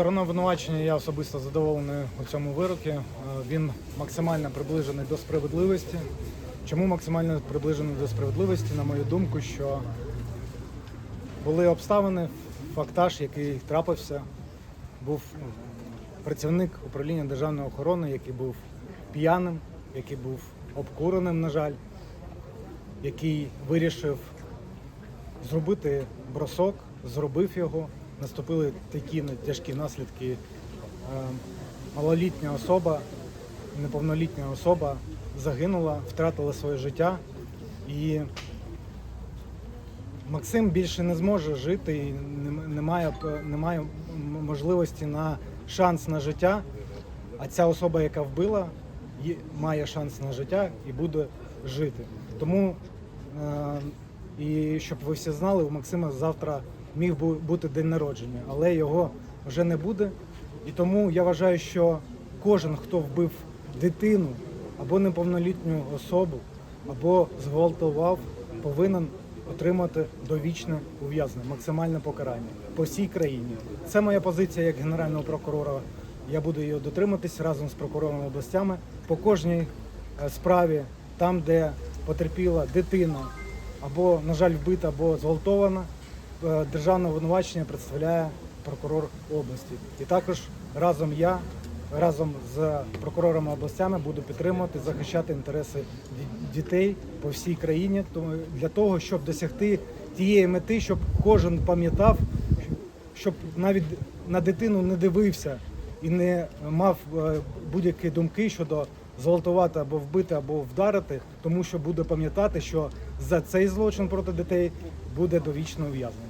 Сторона обвинувачення я особисто задоволений у цьому вироку. Е, Він максимально приближений до справедливості. Чому максимально приближений до справедливості? На мою думку, що були обставини, фактаж, який трапився, був працівник управління державної охорони, який був п'яним, який був обкуреним, на жаль, який вирішив зробити бросок, зробив його. Наступили такі тяжкі наслідки. Е, Малолітня особа, неповнолітня особа загинула, втратила своє життя. І Максим більше не зможе жити і немає, немає можливості на шанс на життя. А ця особа, яка вбила, має шанс на життя і буде жити. Тому, е, і щоб ви всі знали, у Максима завтра міг бу- бути день народження, але його вже не буде. І тому я вважаю, що кожен, хто вбив дитину або неповнолітню особу, або зґвалтував, повинен отримати довічне ув'язнення, максимальне покарання по всій країні. Це моя позиція як генерального прокурора. Я буду її дотриматись разом з прокурорами областями по кожній е, справі, там, де потерпіла дитина або, на жаль, вбита, або зґвалтована, державне обвинувачення представляє прокурор області. І також разом я, разом з прокурорами областями буду підтримувати, захищати інтереси дітей по всій країні, для того, щоб досягти тієї мети, щоб кожен пам'ятав, щоб навіть на дитину не дивився і не мав е, будь-які думки щодо зґвалтувати або вбити, або вдарити, тому що буде пам'ятати, що за цей злочин проти дітей буде довічне ув'язнення.